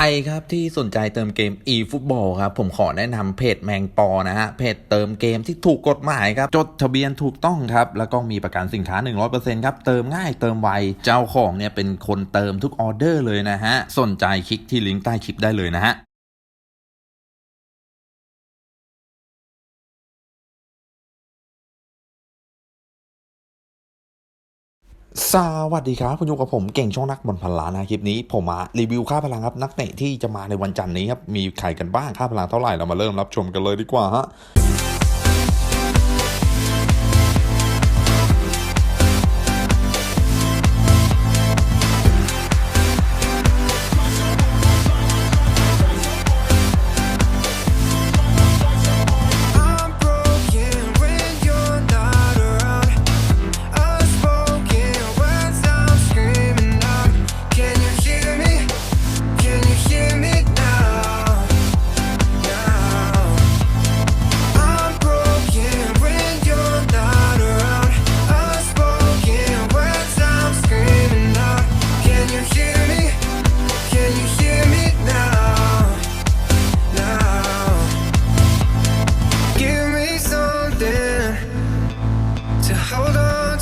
รครับที่สนใจเติมเกม eFootball ครับผมขอแนะนำเพจแมงปอนะฮะเพจเติมเกมที่ถูกกฎหมายครับจดทะเบียนถูกต้องครับแล้วก็มีประกันสินค้า 100%ครับเติมง่ายเติมไวเจ้าของเนี่ยเป็นคนเติมทุกออเดอร์เลยนะฮะสนใจคลิกที่ลิงก์ใต้คลิปได้เลยนะฮะ สวัสดีครับคุณอยู่กับผมเก่งช่องนักบอลพันล้านนะคลิปนี้ผมมารีวิวค่าพลังครับนักเตะที่จะมาในวันจันทร์นี้ครับมีใครกันบ้างค่าพลังเท่าไหร่เรามาเริ่มรับชมกันเลยดีกว่าฮะ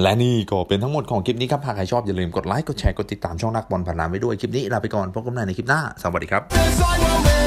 และนี่ก็เป็นทั้งหมดของคลิปนี้ครับ หากใครชอบอย่าลืมกดไลค์ กดแชร์ กดติดตามช่องนักบอลพันล้านไว้ด้วย คลิปนี้ลาไปก่อน พบกันใหม่ในคลิปหน้า สวัสดีครับ